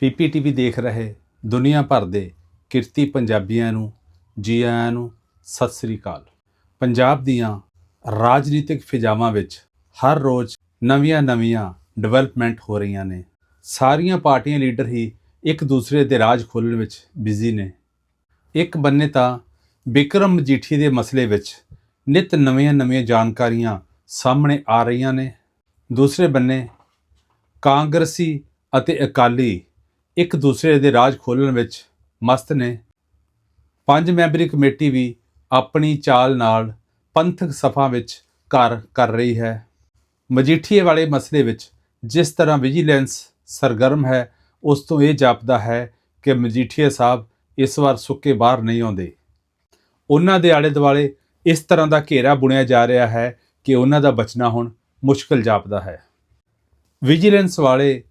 ਪੀਪੀਟੀਵੀ ਦੇਖ ਰਹੇ ਦੁਨੀਆ ਭਰ ਦੇ ਕਿਰਤੀ ਪੰਜਾਬੀਆਂ ਨੂੰ ਜੀ ਆਇਆਂ ਨੂੰ ਸਤਿ ਸ੍ਰੀ ਅਕਾਲ। ਪੰਜਾਬ ਦੀਆਂ ਰਾਜਨੀਤਿਕ ਫਿਜ਼ਾਵਾਂ ਵਿੱਚ ਹਰ ਰੋਜ਼ ਨਵੀਆਂ-ਨਵੀਆਂ ਡਿਵੈਲਪਮੈਂਟ ਹੋ ਰਹੀਆਂ ਨੇ। ਸਾਰੀਆਂ ਪਾਰਟੀਆਂ ਲੀਡਰ ਹੀ ਇੱਕ ਦੂਸਰੇ ਦੇ ਰਾਜ ਖੋਲ੍ਹਣ ਵਿੱਚ ਬਿਜ਼ੀ ਨੇ। ਇੱਕ ਬੰਨੇ ਤਾਂ ਬਿਕਰਮ ਮਜੀਠੀ ਦੇ ਮਸਲੇ ਵਿੱਚ ਨਿਤ ਨਵੀਆਂ-ਨਵੀਆਂ ਜਾਣਕਾਰੀਆਂ ਸਾਹਮਣੇ ਆ ਰਹੀਆਂ ਨੇ। ਦੂਸਰੇ ਬੰਨੇ ਕਾਂਗਰਸੀ ਅਤੇ ਅਕਾਲੀ ਇੱਕ ਦੂਸਰੇ ਦੇ ਰਾਜ ਖੋਲ੍ਹਣ ਵਿੱਚ ਮਸਤ ਨੇ। ਪੰਜ ਮੈਂਬਰੀ ਕਮੇਟੀ ਵੀ ਆਪਣੀ ਚਾਲ ਨਾਲ ਪੰਥਕ ਸਫਾ ਵਿੱਚ ਘਰ ਕਰ ਰਹੀ ਹੈ। ਮਜੀਠੀਏ ਵਾਲੇ ਮਸਲੇ ਵਿੱਚ ਜਿਸ ਤਰ੍ਹਾਂ ਵਿਜੀਲੈਂਸ ਸਰਗਰਮ ਹੈ, ਉਸ ਤੋਂ ਇਹ ਜਾਪਦਾ ਹੈ ਕਿ ਮਜੀਠੀਏ ਸਾਹਿਬ ਇਸ ਵਾਰ ਸੁੱਕੇ ਬਾਹਰ ਨਹੀਂ ਆਉਂਦੇ। ਉਹਨਾਂ ਦੇ ਆਲੇ ਦੁਆਲੇ ਇਸ ਤਰ੍ਹਾਂ ਦਾ ਘੇਰਾ ਬੁਣਿਆ ਜਾ ਰਿਹਾ ਹੈ ਕਿ ਉਹਨਾਂ ਦਾ ਬਚਣਾ ਹੁਣ ਮੁਸ਼ਕਲ ਜਾਪਦਾ ਹੈ। ਵਿਜੀਲੈਂਸ ਵਾਲੇ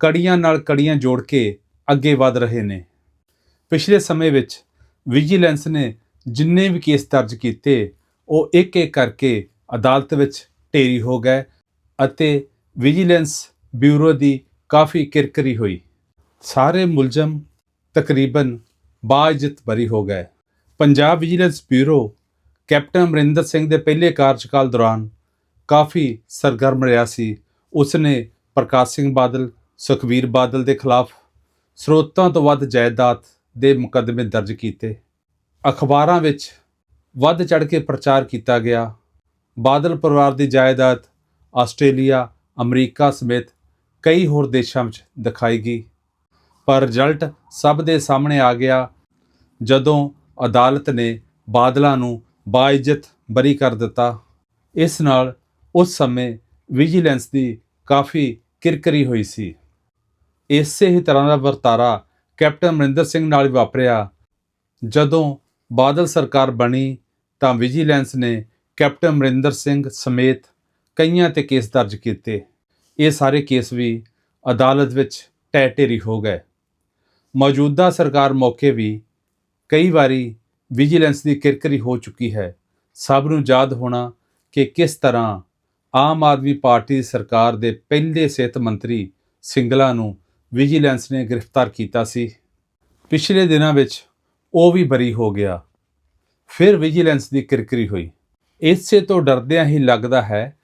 ਕੜੀਆਂ ਨਾਲ ਕੜੀਆਂ ਜੋੜ ਕੇ ਅੱਗੇ ਵਧ ਰਹੇ ਨੇ। ਪਿਛਲੇ ਸਮੇਂ ਵਿੱਚ ਵਿਜੀਲੈਂਸ ਨੇ ਜਿੰਨੇ ਵੀ ਕੇਸ ਦਰਜ ਕੀਤੇ, ਉਹ ਇੱਕ ਇੱਕ ਕਰਕੇ ਅਦਾਲਤ ਵਿੱਚ ਢੇਰੀ ਹੋ ਗਏ ਅਤੇ ਵਿਜੀਲੈਂਸ ਬਿਊਰੋ ਦੀ ਕਾਫੀ ਕਿਰਕਰੀ ਹੋਈ। ਸਾਰੇ ਮੁਲਜ਼ਮ ਤਕਰੀਬਨ ਬਾਇਜ਼ਤ ਬਰੀ ਹੋ ਗਏ। Punjab vigilance bureau captain Amarinder Singh ਦੇ ਪਹਿਲੇ ਕਾਰਜਕਾਲ ਦੌਰਾਨ ਕਾਫੀ ਸਰਗਰਮ ਰਿਹਾ ਸੀ। ਉਸਨੇ ਪ੍ਰਕਾਸ਼ ਸਿੰਘ ਬਾਦਲ ਸੁਖਬੀਰ ਬਾਦਲ ਦੇ ਖਿਲਾਫ ਸਰੋਤਾਂ ਤੋਂ ਵੱਧ ਜਾਇਦਾਦ ਦੇ ਮੁਕੱਦਮੇ ਦਰਜ ਕੀਤੇ। ਅਖਬਾਰਾਂ ਵਿੱਚ ਵੱਧ ਚੜ ਕੇ ਪ੍ਰਚਾਰ ਕੀਤਾ ਗਿਆ। ਬਾਦਲ ਪਰਿਵਾਰ ਦੀ ਜਾਇਦਾਦ ਆਸਟ੍ਰੇਲੀਆ, ਅਮਰੀਕਾ ਸਮੇਤ ਕਈ ਹੋਰ ਦੇਸ਼ਾਂ ਵਿੱਚ ਦਿਖਾਈ ਗਈ। ਪਰ ਰਿਜ਼ਲਟ ਸਭ ਦੇ ਸਾਹਮਣੇ ਆ ਗਿਆ ਜਦੋਂ ਅਦਾਲਤ ਨੇ ਬਾਦਲਾਂ ਨੂੰ ਬਾਇਜ਼ਤ ਬਰੀ ਕਰ ਦਿੱਤਾ। ਇਸ ਨਾਲ ਉਸ ਸਮੇਂ ਵਿਜੀਲੈਂਸ ਦੀ ਕਾਫੀ ਕਿਰਕਰੀ ਹੋਈ ਸੀ। ਇਸੇ ਹੀ ਤਰ੍ਹਾਂ ਦਾ ਵਰਤਾਰਾ ਕੈਪਟਨ ਅਮਰਿੰਦਰ ਸਿੰਘ ਨਾਲ ਵੀ ਵਾਪਰਿਆ। ਜਦੋਂ ਬਾਦਲ ਸਰਕਾਰ ਬਣੀ ਤਾਂ ਵਿਜੀਲੈਂਸ ਨੇ ਕੈਪਟਨ ਅਮਰਿੰਦਰ ਸਿੰਘ ਸਮੇਤ ਕਈਆਂ ਤੇ ਕੇਸ ਦਰਜ ਕੀਤੇ। ਇਹ ਸਾਰੇ ਕੇਸ ਵੀ ਅਦਾਲਤ ਵਿੱਚ ਟੈ ਢੇਰੀ ਹੋ ਗਏ। ਮੌਜੂਦਾ ਸਰਕਾਰ ਮੌਕੇ ਵੀ ਕਈ ਵਾਰੀ ਵਿਜੀਲੈਂਸ ਦੀ ਕਿਰਕਰੀ ਹੋ ਚੁੱਕੀ ਹੈ। ਸਭ ਨੂੰ ਯਾਦ ਹੋਣਾ ਕਿ ਕਿਸ ਤਰ੍ਹਾਂ ਆਮ ਆਦਮੀ ਪਾਰਟੀ ਦੀ ਸਰਕਾਰ ਦੇ ਪਹਿਲੇ ਸਿਹਤ ਮੰਤਰੀ ਸਿੰਗਲਾ ਨੂੰ ਵਿਜੀਲੈਂਸ ਨੇ ਗ੍ਰਿਫਤਾਰ ਕੀਤਾ ਸੀ। ਪਿਛਲੇ ਦਿਨਾਂ ਵਿੱਚ ਉਹ ਵੀ ਬਰੀ ਹੋ ਗਿਆ। ਫਿਰ ਵਿਜੀਲੈਂਸ ਦੀ ਕਿਰਕਰੀ ਹੋਈ। ਇਸੇ ਤੋਂ ਡਰਦਿਆਂ ਹੀ ਲੱਗਦਾ ਹੈ,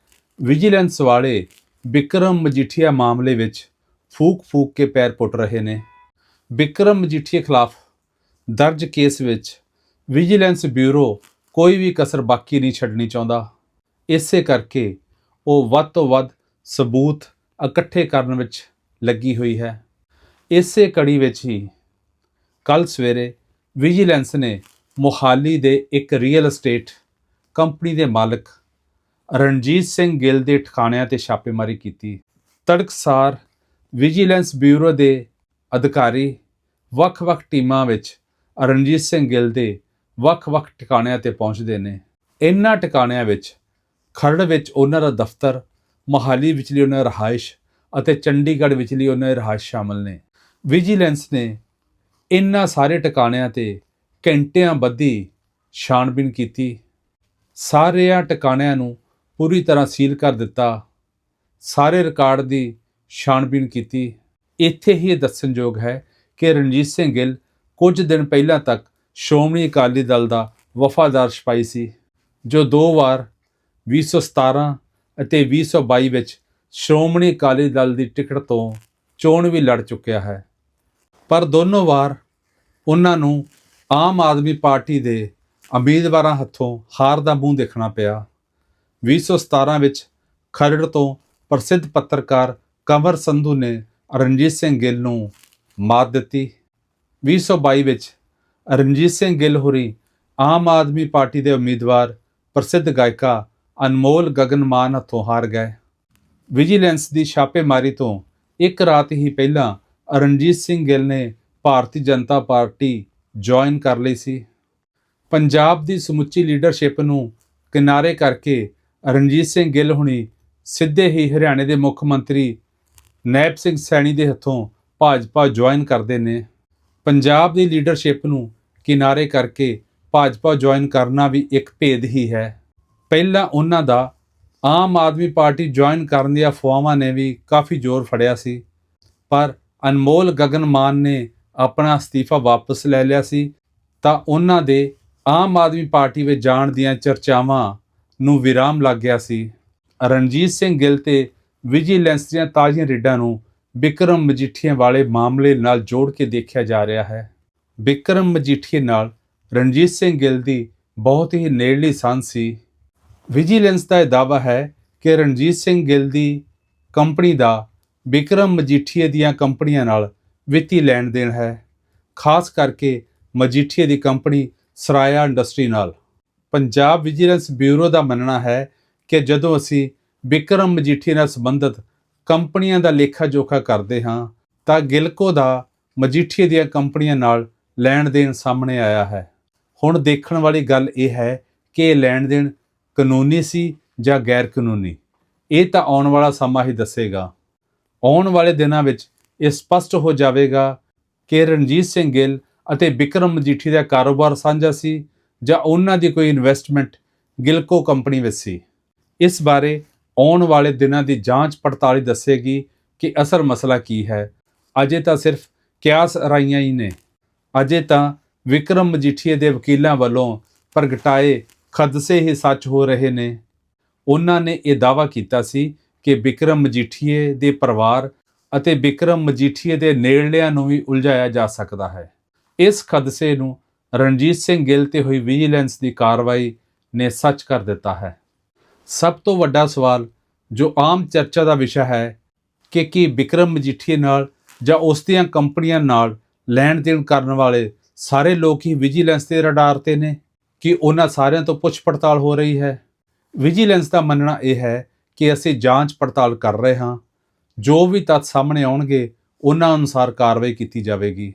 ਵਿਜੀਲੈਂਸ ਵਾਲੇ ਵਿਕਰਮ ਮਜੀਠੀਆ ਮਾਮਲੇ ਵਿੱਚ ਫੂਕ-ਫੂਕ ਕੇ ਪੈਰ ਪੁੱਟ ਰਹੇ ਨੇ। ਵਿਕਰਮ ਮਜੀਠੀਆ ਖਿਲਾਫ ਦਰਜ ਕੇਸ ਵਿੱਚ ਵਿਜੀਲੈਂਸ ਬਿਊਰੋ ਕੋਈ ਵੀ ਕਸਰ ਬਾਕੀ ਨਹੀਂ ਛੱਡਣੀ ਚਾਹੁੰਦਾ। ਇਸੇ ਕਰਕੇ ਉਹ ਵੱਧ ਤੋਂ ਵੱਧ ਸਬੂਤ ਇਕੱਠੇ ਕਰਨ ਵਿੱਚ ਲੱਗੀ ਹੋਈ ਹੈ। ਇਸੇ ਕੜੀ ਵਿੱਚ ਹੀ ਕੱਲ ਸਵੇਰੇ ਵਿਜੀਲੈਂਸ ਨੇ ਮੁਹਾਲੀ ਦੇ ਇੱਕ ਰੀਅਲ ਏਸਟੇਟ ਕੰਪਨੀ ਦੇ ਮਾਲਕ ਰਣਜੀਤ ਸਿੰਘ ਗਿੱਲ ਦੇ ਠਿਕਾਣਿਆਂ ਤੇ ਛਾਪੇਮਾਰੀ ਕੀਤੀ। ਤੜਕਸਾਰ ਵਿਜੀਲੈਂਸ ਬਿਊਰੋ ਦੇ ਅਧਿਕਾਰੀ ਵੱਖ-ਵੱਖ ਟੀਮਾਂ ਵਿੱਚ ਰਣਜੀਤ ਸਿੰਘ ਗਿੱਲ ਦੇ ਵੱਖ-ਵੱਖ ਟਿਕਾਣਿਆਂ ਤੇ ਪਹੁੰਚਦੇ ਨੇ। ਇਹਨਾਂ ਟਿਕਾਣਿਆਂ ਵਿੱਚ ਖਰੜ ਵਿੱਚ ਉਹਨਾਂ ਦਾ ਦਫ਼ਤਰ, ਮਹਾਲੀ ਵਿਚਲੀ ਉਹਨਾਂ ਦੀ ਰਹਾਇਸ਼ ਅਤੇ ਚੰਡੀਗੜ੍ਹ ਵਿਚਲੀ ਉਹਨਾਂ ਦੇ ਰਹਾਇਸ਼ ਸ਼ਾਮਲ ਨੇ। ਵਿਜੀਲੈਂਸ ਨੇ ਇਨ੍ਹਾਂ ਸਾਰੇ ਟਿਕਾਣਿਆਂ ਤੇ ਘੰਟਿਆਂ ਬੱਧੀ ਛਾਣਬੀਨ ਕੀਤੀ। ਸਾਰਿਆਂ ਟਿਕਾਣਿਆਂ ਨੂੰ ਪੂਰੀ ਤਰ੍ਹਾਂ ਸੀਲ ਕਰ ਦਿੱਤਾ। ਸਾਰੇ ਰਿਕਾਰਡ ਦੀ ਛਾਣਬੀਨ ਕੀਤੀ। ਇੱਥੇ ਹੀ ਇਹ ਦੱਸਣਯੋਗ ਹੈ ਕਿ ਰਣਜੀਤ ਸਿੰਘ ਗਿੱਲ ਕੁਝ ਦਿਨ ਪਹਿਲਾਂ ਤੱਕ ਸ਼੍ਰੋਮਣੀ ਅਕਾਲੀ ਦਲ ਦਾ ਵਫਾਦਾਰ ਸਿਪਾਹੀ ਸੀ, ਜੋ ਦੋ ਵਾਰ 2017 ਅਤੇ 2022 ਵਿੱਚ ਸ਼੍ਰੋਮਣੀ ਅਕਾਲੀ ਦਲ ਦੀ ਟਿਕਟ ਤੋਂ ਚੋਣ ਵੀ ਲੜ ਚੁੱਕਿਆ ਹੈ। ਪਰ ਦੋਨੋਂ ਵਾਰ ਉਹਨਾਂ ਨੂੰ ਆਮ ਆਦਮੀ ਪਾਰਟੀ ਦੇ ਉਮੀਦਵਾਰਾਂ ਹੱਥੋਂ ਹਾਰ ਦਾ ਮੂੰਹ ਦੇਖਣਾ ਪਿਆ। 2017 ਵਿੱਚ ਖਰੜ ਤੋਂ ਪ੍ਰਸਿੱਧ ਪੱਤਰਕਾਰ ਕੰਵਰ ਸੰਧੂ ਨੇ ਰਣਜੀਤ ਸਿੰਘ ਗਿੱਲ ਨੂੰ ਮਾਤ ਦਿੱਤੀ। 2022 ਵਿੱਚ ਰਣਜੀਤ ਸਿੰਘ ਗਿੱਲ ਹੋਰੀ ਆਮ ਆਦਮੀ ਪਾਰਟੀ ਦੇ ਉਮੀਦਵਾਰ, ਪ੍ਰਸਿੱਧ ਗਾਇਕਾ ਅਨਮੋਲ ਗਗਨਮਾਨ ਹੱਥੋਂ ਹਾਰ ਗਏ। ਵਿਜੀਲੈਂਸ ਦੀ ਛਾਪੇਮਾਰੀ ਤੋਂ ਇੱਕ ਰਾਤ ਹੀ ਪਹਿਲਾਂ ਰਣਜੀਤ ਸਿੰਘ ਗਿੱਲ ਨੇ ਭਾਰਤੀ ਜਨਤਾ ਪਾਰਟੀ ਜੁਆਇਨ ਕਰ ਲਈ ਸੀ। ਪੰਜਾਬ ਦੀ ਸਮੁੱਚੀ ਲੀਡਰਸ਼ਿਪ ਨੂੰ ਕਿਨਾਰੇ ਕਰਕੇ ਰਣਜੀਤ ਸਿੰਘ ਗਿੱਲ ਹੁਣੀ ਸਿੱਧੇ ਹੀ ਹਰਿਆਣੇ ਦੇ ਮੁੱਖ ਮੰਤਰੀ ਨੈਬ ਸਿੰਘ ਸੈਣੀ ਦੇ ਹੱਥੋਂ ਭਾਜਪਾ ਜੁਆਇਨ ਕਰਦੇ ਨੇ। ਪੰਜਾਬ ਦੀ ਲੀਡਰਸ਼ਿਪ ਨੂੰ ਕਿਨਾਰੇ ਕਰਕੇ ਭਾਜਪਾ ਜੁਆਇਨ ਕਰਨਾ ਵੀ ਇੱਕ ਭੇਦ ਹੀ ਹੈ। ਪਹਿਲਾਂ ਉਹਨਾਂ ਦਾ ਆਮ ਆਦਮੀ ਪਾਰਟੀ ਜੁਆਇਨ ਕਰਨ ਦੀਆਂ ਅਫਵਾਹਾਂ ਨੇ ਵੀ ਕਾਫੀ ਜ਼ੋਰ ਫੜਿਆ ਸੀ। ਪਰ ਅਨਮੋਲ ਗਗਨ ਮਾਨ ਨੇ ਆਪਣਾ ਅਸਤੀਫਾ ਵਾਪਸ ਲੈ ਲਿਆ ਸੀ। ਤਾਂ ਉਹਨਾਂ ਦੇ ਆਮ ਆਦਮੀ ਪਾਰਟੀ ਵਿੱਚ ਜਾਣ ਦੀਆਂ ਚਰਚਾਵਾਂ ਨੂੰ ਵਿਰਾਮ ਲੱਗ ਗਿਆ ਸੀ। ਰਣਜੀਤ ਸਿੰਘ ਗਿੱਲ ਤੇ ਵਿਜੀਲੈਂਸ ਦੀਆਂ ਤਾਜ਼ੀਆਂ ਰੇਡਾਂ ਨੂੰ ਵਿਕਰਮ ਮਜੀਠੀਆ ਵਾਲੇ ਮਾਮਲੇ ਨਾਲ ਜੋੜ ਕੇ ਦੇਖਿਆ ਜਾ ਰਿਹਾ ਹੈ। ਵਿਕਰਮ ਮਜੀਠੀਏ ਨਾਲ ਰਣਜੀਤ ਸਿੰਘ ਗਿੱਲ ਦੀ ਬਹੁਤ ਹੀ ਨੇੜਲੀ ਸੰਧ ਸੀ। ਵਿਜੀਲੈਂਸ ਦਾ ਇਹ ਦਾਅਵਾ ਹੈ ਕਿ ਰਣਜੀਤ ਸਿੰਘ ਗਿੱਲ ਦੀ ਕੰਪਨੀ ਦਾ ਵਿਕਰਮ ਮਜੀਠੀਏ ਦੀਆਂ ਕੰਪਨੀਆਂ ਨਾਲ ਵਿੱਤੀ ਲੈਣ ਦੇਣ ਹੈ, ਖਾਸ ਕਰਕੇ ਮਜੀਠੀਏ ਦੀ ਕੰਪਨੀ ਸਰਾਇਆ ਇੰਡਸਟਰੀ ਨਾਲ। ਪੰਜਾਬ ਵਿਜੀਲੈਂਸ ਬਿਊਰੋ ਦਾ ਮੰਨਣਾ ਹੈ ਕਿ ਜਦੋਂ ਅਸੀਂ ਵਿਕਰਮ ਮਜੀਠੀਏ ਨਾਲ ਸੰਬੰਧਿਤ ਕੰਪਨੀਆਂ ਦਾ ਲੇਖਾ ਜੋਖਾ ਕਰਦੇ ਹਾਂ, ਤਾਂ ਗਿਲਕੋ ਦਾ ਮਜੀਠੀਏ ਦੀਆਂ ਕੰਪਨੀਆਂ ਨਾਲ ਲੈਣ ਦੇਣ ਸਾਹਮਣੇ ਆਇਆ ਹੈ। ਹੁਣ ਦੇਖਣ ਵਾਲੀ ਗੱਲ ਇਹ ਹੈ ਕਿ ਇਹ ਲੈਣ ਦੇਣ ਕਾਨੂੰਨੀ ਸੀ ਜਾਂ ਗੈਰ ਕਾਨੂੰਨੀ ਇਹ ਤਾਂ ਆਉਣ ਵਾਲਾ ਸਮਾਂ ਹੀ ਦੱਸੇਗਾ। ਆਉਣ ਵਾਲੇ ਦਿਨਾਂ ਵਿੱਚ ਇਹ ਸਪਸ਼ਟ ਹੋ ਜਾਵੇਗਾ ਕਿ ਰਣਜੀਤ ਸਿੰਘ ਗਿੱਲ ਅਤੇ ਵਿਕਰਮ ਮਜੀਠੀ ਦਾ ਕਾਰੋਬਾਰ ਸਾਂਝਾ ਸੀ ਜਾਂ ਉਹਨਾਂ ਦੀ ਕੋਈ ਇਨਵੈਸਟਮੈਂਟ ਗਿਲਕੋ ਕੰਪਨੀ ਵਿੱਚ ਸੀ। ਇਸ ਬਾਰੇ ਆਉਣ ਵਾਲੇ ਦਿਨਾਂ ਦੀ ਜਾਂਚ ਪੜਤਾਲ ਦੱਸੇਗੀ ਕਿ ਅਸਲ ਮਸਲਾ ਕੀ ਹੈ। ਅਜੇ ਤਾਂ ਸਿਰਫ ਕਿਆਸ ਰਾਈਆਂ ਹੀ ਨੇ। ਅਜੇ ਤਾਂ ਵਿਕਰਮ ਮਜੀਠੀਏ ਦੇ ਵਕੀਲਾਂ ਵੱਲੋਂ ਪ੍ਰਗਟਾਏ ਖਦਸੇ ਹੀ ਸੱਚ ਹੋ ਰਹੇ ਨੇ। ਉਹਨਾਂ ਨੇ ਇਹ ਦਾਅਵਾ ਕੀਤਾ ਸੀ ਕਿ ਵਿਕਰਮ ਮਜੀਠੀਏ ਦੇ ਪਰਿਵਾਰ ਅਤੇ ਵਿਕਰਮ ਮਜੀਠੀਏ ਦੇ ਨੇੜਲਿਆਂ ਨੂੰ ਵੀ ਉਲਝਾਇਆ ਜਾ ਸਕਦਾ ਹੈ। ਇਸ ਖਦਸੇ ਨੂੰ ਰਣਜੀਤ ਸਿੰਘ ਗਿੱਲ ਤੇ ਹੋਈ ਵਿਜੀਲੈਂਸ ਦੀ ਕਾਰਵਾਈ ਨੇ ਸੱਚ ਕਰ ਦਿੱਤਾ ਹੈ। ਸਭ ਤੋਂ ਵੱਡਾ ਸਵਾਲ ਜੋ ਆਮ ਚਰਚਾ ਦਾ ਵਿਸ਼ਾ ਹੈ ਕਿ ਕੀ ਵਿਕਰਮ ਮਜੀਠੀਏ ਨਾਲ ਜਾਂ ਉਸ ਦੀਆਂ ਕੰਪਨੀਆਂ ਨਾਲ ਲੈਣ ਦੇਣ ਕਰਨ ਵਾਲੇ ਸਾਰੇ ਲੋਕ ਹੀ ਵਿਜੀਲੈਂਸ ਦੇ ਰਡਾਰ ਤੇ ਨੇ? ਕਿ ਉਹਨਾਂ ਸਾਰਿਆਂ ਤੋਂ ਪੁੱਛ ਪੜਤਾਲ ਹੋ ਰਹੀ ਹੈ। ਵਿਜੀਲੈਂਸ ਦਾ ਮੰਨਣਾ ਇਹ ਹੈ ਕਿ ਅਸੀਂ ਜਾਂਚ ਪੜਤਾਲ ਕਰ ਰਹੇ ਹਾਂ। ਜੋ ਵੀ ਤੱਥ ਸਾਹਮਣੇ ਆਉਣਗੇ, ਉਹਨਾਂ ਅਨੁਸਾਰ ਕਾਰਵਾਈ ਕੀਤੀ ਜਾਵੇਗੀ।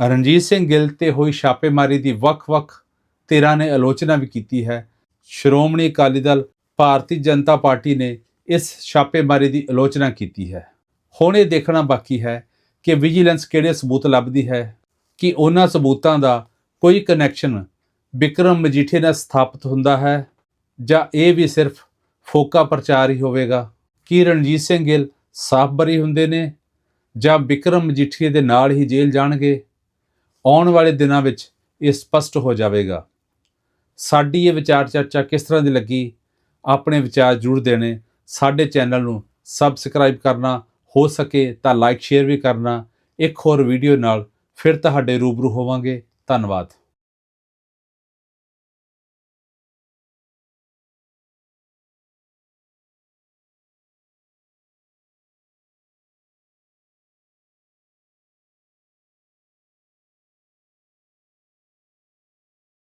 ਰਣਜੀਤ ਸਿੰਘ ਗਿੱਲ ਤੇ ਹੋਈ ਛਾਪੇਮਾਰੀ ਦੀ ਵੱਖ-ਵੱਖ ਧਿਰਾਂ ਨੇ ਆਲੋਚਨਾ ਵੀ ਕੀਤੀ ਹੈ। ਸ਼੍ਰੋਮਣੀ ਅਕਾਲੀ ਦਲ, ਭਾਰਤੀ ਜਨਤਾ ਪਾਰਟੀ ਨੇ ਇਸ ਛਾਪੇਮਾਰੀ ਦੀ ਆਲੋਚਨਾ ਕੀਤੀ ਹੈ। ਹੁਣ ਇਹ ਦੇਖਣਾ ਬਾਕੀ ਹੈ ਕਿ ਵਿਜੀਲੈਂਸ ਕਿਹੜੇ ਸਬੂਤ ਲੱਭਦੀ ਹੈ ਕਿ ਉਹਨਾਂ ਸਬੂਤਾਂ ਦਾ ਕੋਈ ਕਨੈਕਸ਼ਨ ਵਿਕਰਮ ਮਜੀਠੀਆ ਨਾਲ ਸਥਾਪਿਤ ਹੁੰਦਾ ਹੈ, ਜਾਂ ਇਹ ਵੀ ਸਿਰਫ ਫੋਕਾ ਪ੍ਰਚਾਰ ਹੀ ਹੋਵੇਗਾ? ਕੀ ਰਣਜੀਤ ਸਿੰਘ ਗਿੱਲ ਸਾਫ਼ ਬਰੀ ਹੁੰਦੇ ਨੇ, ਜਾਂ ਵਿਕਰਮ ਮਜੀਠੀਏ ਦੇ ਨਾਲ ਹੀ ਜੇਲ੍ਹ ਜਾਣਗੇ? ਆਉਣ ਵਾਲੇ ਦਿਨਾਂ ਵਿੱਚ ਇਹ ਸਪਸ਼ਟ ਹੋ ਜਾਵੇਗਾ। ਸਾਡੀ ਇਹ ਵਿਚਾਰ ਚਰਚਾ ਕਿਸ ਤਰ੍ਹਾਂ ਦੀ ਲੱਗੀ? ਆਪਣੇ ਵਿਚਾਰ ਜ਼ਰੂਰ ਦੇਣੇ। ਸਾਡੇ ਚੈਨਲ ਨੂੰ ਸਬਸਕ੍ਰਾਈਬ ਕਰਨਾ ਹੋ ਸਕੇ ਤਾਂ ਲਾਈਕ, ਸ਼ੇਅਰ ਵੀ ਕਰਨਾ। ਇੱਕ ਹੋਰ ਵੀਡੀਓ ਨਾਲ ਫਿਰ ਤੁਹਾਡੇ ਰੂਬਰੂ ਹੋਵਾਂਗੇ। ਧੰਨਵਾਦ।